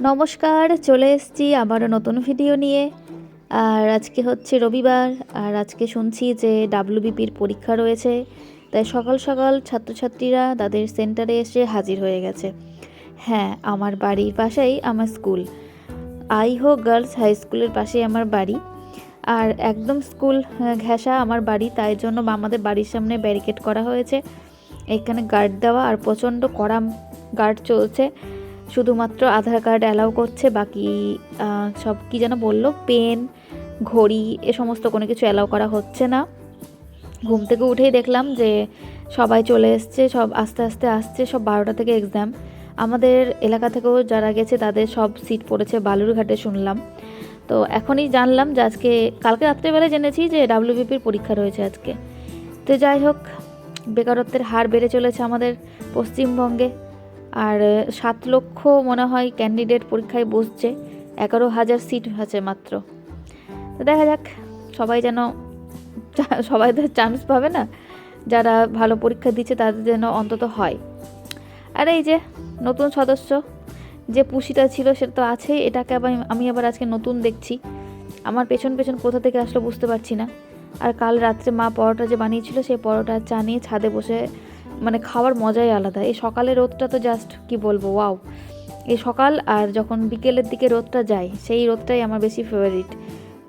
নমস্কার, চলে এসেছি আবারও নতুন ভিডিও নিয়ে। আর আজকে হচ্ছে রবিবার, আর আজকে শুনছি যে ডাব্লিউবিপির পরীক্ষা রয়েছে। তাই সকাল সকাল ছাত্রছাত্রীরা তাদের সেন্টারে এসে হাজির হয়ে গেছে। হ্যাঁ আমার বাড়ির পাশেই আমার স্কুল। আইহো গার্লস হাই স্কুলের পাশেই আমার বাড়ি। আর একদম স্কুল ঘেঁষা আমার বাড়ি, তাই জন্য আমাদের বাড়ির সামনে ব্যারিকেড করা হয়েছে। এখানে গার্ড দেওয়া আর প্রচণ্ড কড়া গার্ড চলছে। শুধুমাত্র আধার কার্ড অ্যালাউ করছে, বাকি সব কি যেন বলল? পেন, ঘড়ি, এ সমস্ত কোনো কিছু অ্যালাউ করা হচ্ছে না। ঘুম থেকে উঠেই দেখলাম যে সবাই চলে এসছে, সব আস্তে আস্তে আসছে, সব বারোটা থেকে এক্সাম আমাদের এলাকা থেকেও যারা গেছে তাদের সব সিট পড়েছে, বালুরঘাটে শুনলাম। তো এখনই জানলাম যে আজকে, কালকে রাত্রেবেলায় জেনেছি যে ডাব্লিউবিপির পরীক্ষা রয়েছে আজকে। তো যাই হোক, বেকারত্বের হার বেড়ে চলেছে আমাদের পশ্চিমবঙ্গে। আর সাত লক্ষ মনে হয় ক্যান্ডিডেট পরীক্ষায় বসছে, এগারো হাজার সিট আছে মাত্র। দেখা যাক, সবাই যেন, সবাই তো চান্স পাবে না, যারা ভালো পরীক্ষা দিচ্ছে তাদের যেন অন্তত হয়। আর এই যে, নতুন সদস্য, যে পুষিটা ছিল সেটা তো আছেই, এটাকে আবার আমি আবার আজকে নতুন দেখছি। আমার পেছন পেছন কোথা থেকে আসলো বুঝতে পারছি না। আর কাল রাত্রে মা পরোটা যে বানিয়েছিল, সেই পরোটা চা নিয়ে ছাদে বসে মানে খাওয়ার মজাই আলাদা। এই সকালে রোদটা তো জাস্ট কি বলব ওয়াও এই সকাল আর যখন বিকেলের দিকে রোদটা যায়, সেই রোদটাই আমার বেশি ফেভারিট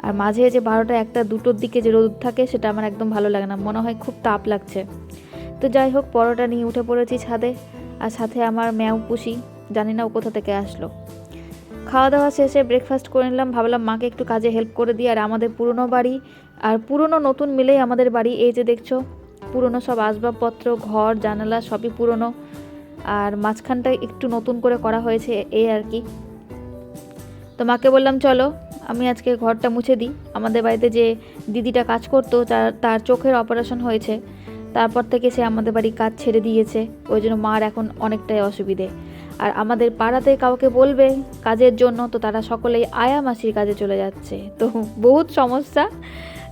আর মাঝে যে বারোটা একটা দুটোর দিকে যে রোদ থাকে, সেটা আমার একদম ভালো লাগে না। মনে হয় খুব তাপ লাগছে। তো যাই হোক, পরোটা নিয়ে উঠে পড়েছি ছাদে। আর সাথে আমার ম্যাও পুষি। জানি না ও কোথা থেকে আসলো। খাওয়া দাওয়া শেষে ব্রেকফাস্ট করে নিলাম। ভাবলাম মাকে একটু কাজে হেল্প করে দিই। আর আমাদের পুরনো বাড়ি আর পুরনো নতুন মিলেই আমাদের বাড়ি। এই যে দেখছ পুরনো সব আসবাবপত্র, ঘর, জানালা সবই পুরনো। আর মাঝখানটা একটু নতুন করে করা হয়েছে এই আর কি। তো মাকে বললাম, চলো, আমি আজকে ঘরটা মুছে দিই। আমাদের বাড়িতে যে দিদিটা কাজ করতো, তার চোখের অপারেশন হয়েছে। তারপর থেকে সে আমাদের বাড়ি কাজ ছেড়ে দিয়েছে। ওই জন্য মার এখন অনেকটাই অসুবিধে। আর আমাদের পাড়াতে কাউকে বলবে কাজের জন্য, তো তারা সকলেই আয়া মাসির কাজে চলে যাচ্ছে। তো বহুত সমস্যা।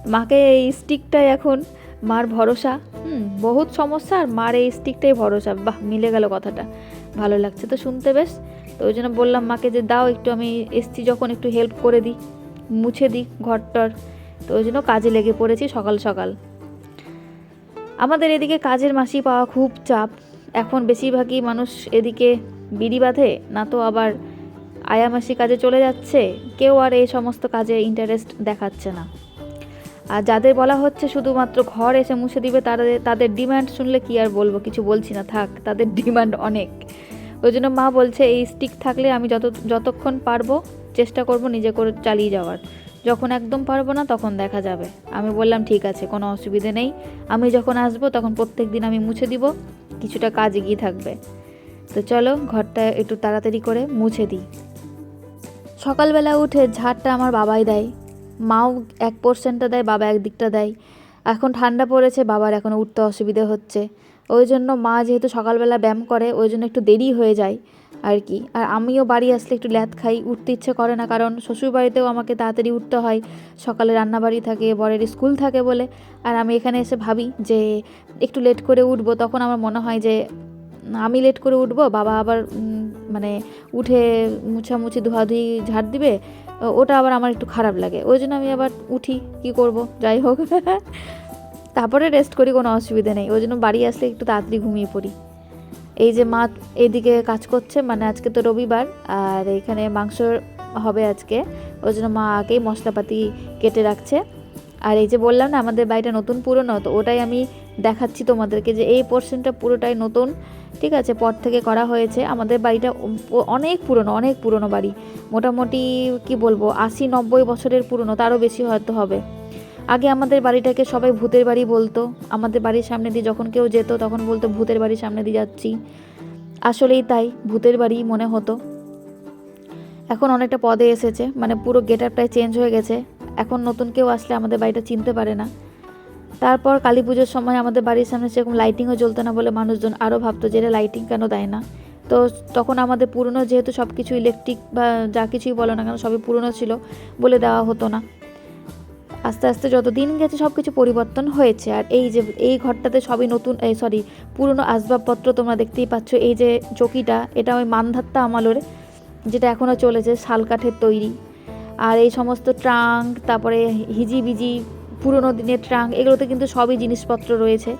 মাকে এই স্টিকটাই এখন মার ভরসা, হুম, বহুত সমস্যা আর মার এই স্টিকটাই ভরসা। বাহ, মিলে গেল কথাটা। ভালো লাগছে তো শুনতে বেশ। তো ওই জন্য বললাম মাকে যে, দাও একটু, আমি এসছি যখন, একটু হেল্প করে দিই, মুছে দিই ঘরটর। তো ওই জন্য কাজে লেগে পড়েছি সকাল সকাল। আমাদের এদিকে কাজের মাসি পাওয়া খুব চাপ। এখন বেশিরভাগই মানুষ এদিকে বিড়ি বাঁধে, না তো আবার আয়ামাসি কাজে চলে যাচ্ছে। কেউ আর এই সমস্ত কাজে ইন্টারেস্ট দেখাচ্ছে না। আর যাদের বলা হচ্ছে শুধুমাত্র ঘর এসে মুছে দিবে তাদের তাদের ডিমান্ড শুনলে কি আর বলব? কিছু বলছি না, থাক, তাদের ডিমান্ড অনেক। ওই জন্য মা বলছে, এই স্টিক থাকলে আমি যত, যতক্ষণ পারব চেষ্টা করব নিজে করে চালিয়ে যাওয়ার। যখন একদম পারব না, তখন দেখা যাবে। আমি বললাম, ঠিক আছে, কোনো অসুবিধে নেই। আমি যখন আসব, তখন প্রত্যেক দিন আমি মুছে দিব। কিছুটা কাজ এগিয়ে থাকবে। তো চলো, ঘরটা একটু তাড়াতাড়ি করে মুছে দিই। সকালবেলা উঠে ঝাড়টা আমার বাবাই দেয়। মাও এক পোর্শনটা দেয়, বাবা এক দিকটা দেয়। এখন ঠান্ডা পড়েছে, বাবার এখনও উঠতে অসুবিধে হচ্ছে। ওই জন্য মা যেহেতু সকালবেলা ব্যায়াম করে, ওই জন্য একটু দেরি হয়ে যায় আর কি। আর আমিও বাড়ি আসলে একটু ল্যাদ খাই, উঠতে ইচ্ছে করে না। কারণ শ্বশুরবাড়িতেও আমাকে তাড়াতাড়ি উঠতে হয়। সকালে রান্নাবাড়ি থাকে, বরের স্কুল থাকে বলে। আর আমি এখানে এসে ভাবি যে, একটু লেট করে উঠবো, তখন আমার মনে হয় যে আমি লেট করে উঠবো, বাবা আবার মানে উঠে মুছামুছি ধোয়াধুয়ি ঝাড় দিবে ওটা আবার আমার একটু খারাপ লাগে। ওই জন্য আমি আবার উঠি, কি করব? যাই হোক। তারপরে রেস্ট করি, কোনো অসুবিধা নেই। ওই জন্য বাড়ি আসলে একটু তাড়াতাড়ি ঘুমিয়ে পড়ি। এই যে মা এইদিকে কাজ করছে মানে আজকে তো রবিবার, আর এখানে মাংস হবে আজকে। ওই জন্য মা আগেই মশলাপাতি কেটে রাখছে। আর এই যে বললাম না, আমাদের বাড়িটা নতুন পুরনো, তো ওটাই আমি দেখাচ্ছি তোমাদেরকে যে এই পোর্শনটা পুরোটাই নতুন, ঠিক আছে? পর থেকে করা হয়েছে। আমাদের বাড়িটা অনেক পুরনো অনেক পুরনো বাড়ি। মোটামুটি কি বলব, আশি নব্বই বছরের পুরনো, তারও বেশি হয়তো হবে। আগে আমাদের বাড়িটাকে সবাই ভূতের বাড়ি বলতো। আমাদের বাড়ির সামনে দিয়ে যখন কেউ যেত, তখন বলতো, ভূতের বাড়ির সামনে দিয়ে যাচ্ছি। আসলেই তাই, ভূতের বাড়ি মনে হতো। এখন অনেকটা পদে এসেছে মানে পুরো গেট আপটাই চেঞ্জ হয়ে গেছে। এখন নতুন কেউ আসলে আমাদের বাড়িটা চিনতে পারে না। তারপর কালী পুজোর সময় আমাদের বাড়ির সামনে সেরকম লাইটিংও জ্বলতো না বলে মানুষজন আরও ভাবতো যে লাইটিং কেন দেয় না। তো তখন আমাদের পুরনো যেহেতু সব কিছু ইলেকট্রিক বা যা কিছুই বলো না কেন সবই পুরনো ছিল বলে দেওয়া হতো না। আস্তে আস্তে যত দিন গেছে সব কিছু পরিবর্তন হয়েছে। আর এই যে, এই ঘরটাতে সবই নতুন, এই সরি পুরনো আসবাবপত্র তোমরা দেখতেই পাচ্ছ। এই যে চকিটা, এটা ওই মানধাত্তা আমালোর, যেটা এখনও চলেছে, শাল কাঠের তৈরি। আর এই সমস্ত ট্রাঙ্ক, তারপরে হিজিবিজি পুরোনো দিনের ট্রাঙ্ক এগুলোতে কিন্তু সবই জিনিসপত্র রয়েছে।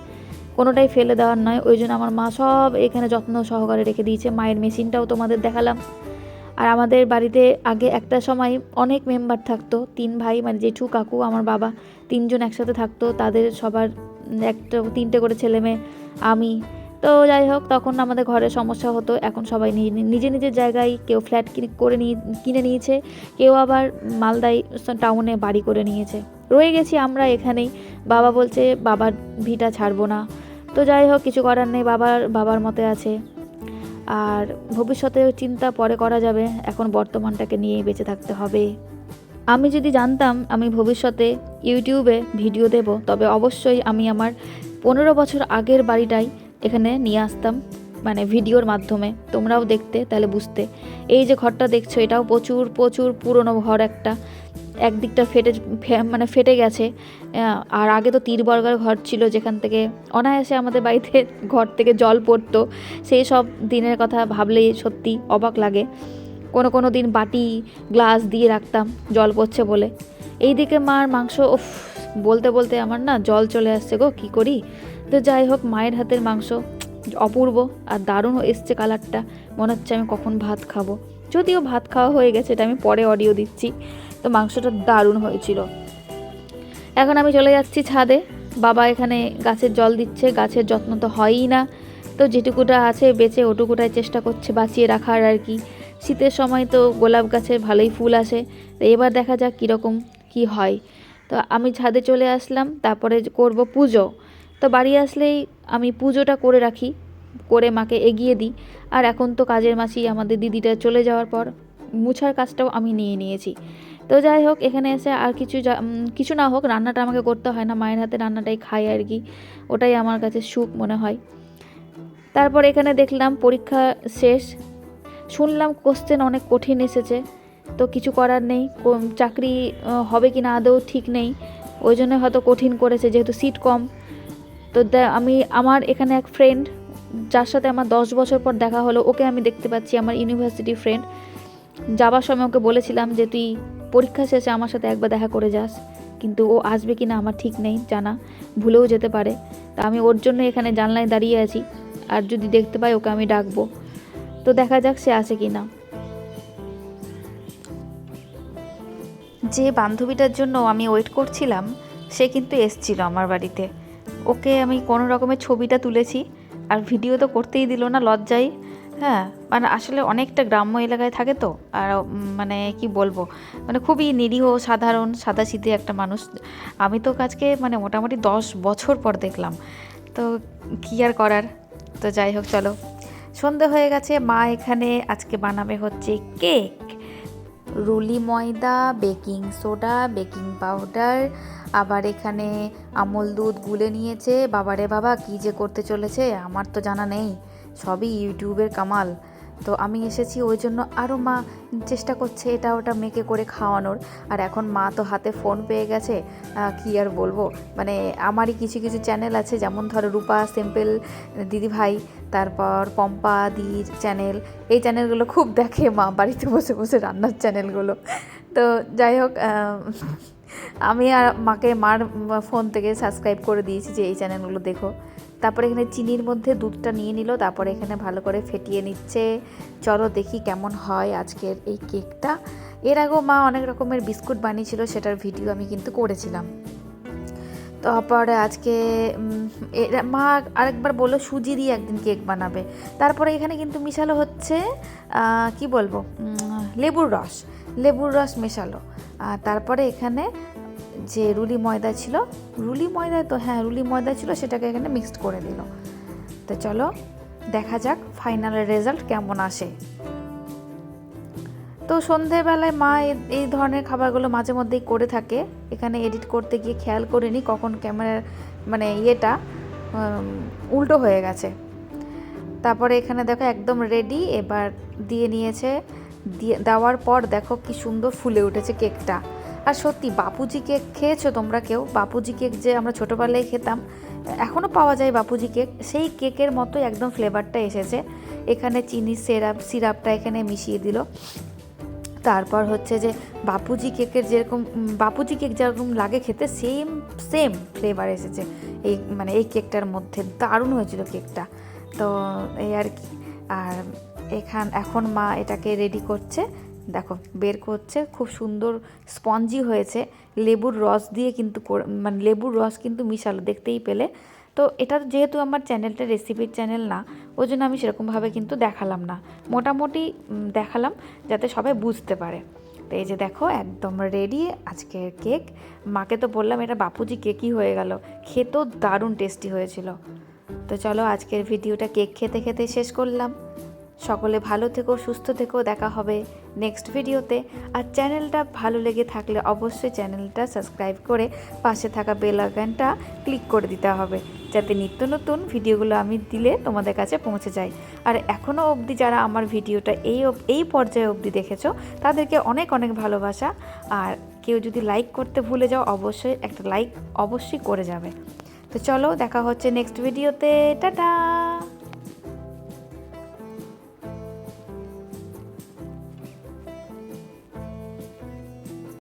কোনোটাই ফেলে দেওয়ার নয়, ওই জন্য আমার মা সব এখানে যত্ন সহকারে রেখে দিয়েছে। মায়ের মেশিনটাও তোমাদের দেখালাম। আর আমাদের বাড়িতে আগে একটা সময় অনেক মেম্বার থাকতো, তিন ভাই মানে জেঠু, কাকু, আমার বাবা, তিনজন একসাথে থাকতো, তাদের সবার একটা, তিনটে করে ছেলে মেয়ে, আমি। তো যাই হোক, তখন আমাদের ঘরে সমস্যা হতো, এখন সবাই নিজে নিজের জায়গায় কেউ ফ্ল্যাট করে নিয়ে, কিনে নিয়েছে, কেউ আবার মালদায় টাউনে বাড়ি করে নিয়েছে। রয়ে গেছি আমরা এখানেই। বাবা বলছে, বাবার ভিটা ছাড়বো না। তো যাই হোক, কিছু করার নেই, বাবার বাবার মতে আছে। আর ভবিষ্যতে চিন্তা পরে করা যাবে, এখন বর্তমানটাকে নিয়েই বেঁচে থাকতে হবে। আমি যদি জানতাম, আমি ভবিষ্যতে ইউটিউবে ভিডিও দেব, তবে অবশ্যই আমি আমার পনেরো বছর আগের বাড়িটাই এখানে নিয়ে আসতাম মানে ভিডিওর মাধ্যমে। তোমরাও দেখতে, তাহলে বুঝতে। এই যে ঘরটা দেখছ, এটাও প্রচুর প্রচুর পুরনো ঘর একটা। একদিকটা ফেটে মানে ফেটে গেছে আর আগে তো তীর বর্গার ঘর ছিল যেখান থেকে অনায়াসে আমাদের বাড়িতে ঘর থেকে জল পড়তো। সেই সব দিনের কথা ভাবলেই সত্যি অবাক লাগে। কোনো কোনো দিন বাটি, গ্লাস দিয়ে রাখতাম, জল পড়ছে বলে। এইদিকে মার মাংস, উফ, বলতে বলতে আমার না জল চলে আসছে গো, কী করি? তো যাই হোক, মায়ের হাতের মাংস, অপূর্ব আর দারুণ এসছে কালারটা মনে হচ্ছে আমি কখন ভাত খাব। যদিও ভাত খাওয়া হয়ে গেছে, এটা আমি পরে অডিও দিচ্ছি। তো মাংসটা দারুণ হয়েছিল। এখন আমি চলে যাচ্ছি ছাদে। বাবা এখানে গাছের জল দিচ্ছে, গাছের যত্ন তো হয়ই না। তো যেটুকুটা আছে বেঁচে ওটুকুটাই চেষ্টা করছে বাঁচিয়ে রাখার আর কি। শীতের সময় তো গোলাপ গাছের ভালোই ফুল আসে। তো এবার দেখা যাক কীরকম কি হয়। তো আমি ছাদে চলে আসলাম, তারপরে করব পুজো। তো বাড়ি আসলেই আমি পুজোটা করে রাখি, করে মাকে এগিয়ে দিই। আর এখন তো কাজের মাসি আমাদের দিদিটা চলে যাওয়ার পর মুছার কাজটাও আমি নিয়ে নিয়েছি। তো যাই হোক, এখানে এসে আর কিছু কিছু না হোক, রান্নাটা আমাকে করতে হয় না। মায়ের হাতে রান্নাটাই খাই আর কি। ওটাই আমার কাছে সুখ মনে হয়। তারপর এখানে দেখলাম পরীক্ষা শেষ। শুনলাম কোশ্চেন অনেক কঠিন এসেছে। তো কিছু করার নেই। চাকরি হবে কি না আদৌ ঠিক নেই। ওই জন্য হয়তো কঠিন করেছে, যেহেতু সিট কম। তো আমি, আমার এখানে এক ফ্রেন্ড যার সাথে আমার দশ বছর পর দেখা হলো, ওকে আমি দেখতে পাচ্ছি, আমার ইউনিভার্সিটি ফ্রেন্ড যাবার সময় ওকে বলেছিলাম যে, তুই পরীক্ষা শেষে আমার সাথে একবার দেখা করে যাস। কিন্তু ও আসবে কি না আমার ঠিক নেই, জানা। ভুলেও যেতে পারে। তা আমি ওর জন্য এখানে জানলায় দাঁড়িয়ে আছি। আর যদি দেখতে পাই, ওকে আমি ডাকবো। তো দেখা যাক সে আসে কি না যে বান্ধবীটার জন্য আমি ওয়েট করছিলাম, সে কিন্তু এসছিল আমার বাড়িতে। ওকে আমি কোনো রকমের ছবিটা তুলেছি, আর ভিডিও তো করতেই দিল না, লজ্জায়। হ্যাঁ মানে আসলে অনেকটা গ্রাম্য এলাকায় থাকে তো। আর মানে কি বলব মানে খুবই নিরীহ, সাধারণ, সাদাসিধে একটা মানুষ। আমি তো কাজকে মানে মোটামুটি দশ বছর পর দেখলাম। তো কী আর করার? তো যাই হোক, চলো। সন্ধে হয়ে গেছে, মা এখানে আজকে বানাবে হচ্ছে কেক। রুলি ময়দা, বেকিং সোডা, বেকিং পাউডার। আবার এখানে আমল দুধ গুলে নিয়েছে। বাবারে বাবা, কী যে করতে চলেছে, আমার তো জানা নেই। সবই ইউটিউবের কামাল। তো আমি এসেছি ওই জন্য আরও মা চেষ্টা করছে এটা ওটা মেকে করে খাওয়ানোর। আর এখন মা তো হাতে ফোন পেয়ে গেছে কি আর বলব? মানে আমারই কিছু কিছু চ্যানেল আছে, যেমন ধরো রূপা, সিম্পল, দিদিভাই, তারপর পম্পা দির চ্যানেল। এই চ্যানেলগুলো খুব দেখে মা, বাড়িতে বসে বসে রান্নার চ্যানেলগুলো। তো যাই হোক আমি আর মাকে মার ফোন থেকে সাবস্ক্রাইব করে দিয়েছি যে এই চ্যানেলগুলো দেখো। তারপরে এখানে চিনির মধ্যে দুধটা নিয়ে নিল, তারপরে এখানে ভালো করে ফেটিয়ে নিচ্ছে। চলো দেখি কেমন হয় আজকের এই কেকটা। এর আগেও মা অনেক রকমের বিস্কুট বানিয়েছিল, সেটার ভিডিও আমি কিন্তু করেছিলাম। তারপরে আজকে মা আরেকবার বলল, সুজি দিয়ে একদিন কেক বানাবে। তারপরে এখানে কিন্তু মিশালো হচ্ছে কি বলব লেবুর রস। লেবুর রস মেশালো। তারপরে এখানে যে রুলি ময়দা ছিল, রুলি ময়দা তো হ্যাঁ রুলি ময়দা ছিল, সেটাকে এখানে মিক্সড করে দিল। তো চলো, দেখা যাক ফাইনালের রেজাল্ট কেমন আসে। তো সন্ধেবেলায় মা এই ধরনের খাবারগুলো মাঝে মধ্যেই করে থাকে। এখানে এডিট করতে গিয়ে খেয়াল করিনি কখন ক্যামেরার মানে ইয়েটা উল্টো হয়ে গেছে। তারপরে এখানে দেখো একদম রেডি এবার দিয়ে নিয়েছে, দিয়ে, দেওয়ার পর দেখো কি সুন্দর ফুলে উঠেছে কেকটা আর সত্যি, বাপুজি কেক খেয়েছো তোমরা কেউ? বাপুজি কেক যে আমরা ছোটোবেলায় খেতাম এখনও পাওয়া যায় বাপুজি কেক। সেই কেকের মতোই একদম ফ্লেভারটা এসেছে। এখানে চিনি সিরাপ, সিরাপটা এখানে মিশিয়ে দিল। তারপর হচ্ছে যে বাপুজি কেকের যেরকম বাপুজি কেক যেরকম লাগে খেতে, সেম সেম ফ্লেভার এসেছে এই মানে এই কেকটার মধ্যে। দারুণ হয়েছিল কেকটা। তো এই আর কি। আর এখান, এখন মা এটাকে রেডি করছে। দেখো, বের করছে, খুব সুন্দর স্পঞ্জি হয়েছে, লেবুর রস দিয়ে কিন্তু মানে লেবুর রস কিন্তু মিশালো, দেখতেই পেলে। তো এটা যেহেতু আমার চ্যানেলটা রেসিপির চ্যানেল না, ওই জন্য আমি সেরকমভাবে কিন্তু দেখালাম না। মোটামুটি দেখালাম, যাতে সবাই বুঝতে পারে। তো এই যে দেখো, একদম রেডি আজকের কেক মাকে তো বললাম, এটা বাপুজি কেকই হয়ে গেল। খেতেও দারুণ টেস্টি হয়েছিল। তো চলো, আজকের ভিডিওটা কেক খেতে খেতে শেষ করলাম। সকলে ভালো থেকো, সুস্থ থেকো, দেখা হবে নেক্সট ভিডিওতে আর চ্যানেলটা ভালো লেগে থাকলে অবশ্যই চ্যানেলটা সাবস্ক্রাইব করে পাশে থাকা বেল আইকনটা ক্লিক করে দিতে হবে, যাতে নিত্য নতুন ভিডিওগুলো আমি দিলে তোমাদের কাছে পৌঁছে যায়। আর এখনও অবধি যারা আমার ভিডিওটা এই এই পর্যায়ে অবধি দেখেছ, তাদেরকে অনেক অনেক ভালোবাসা। আর কেউ যদি লাইক করতে ভুলে যাও, অবশ্যই একটা লাইক অবশ্যই করে যাবে। তো চলো, দেখা হচ্ছে নেক্সট ভিডিওতে টাটা!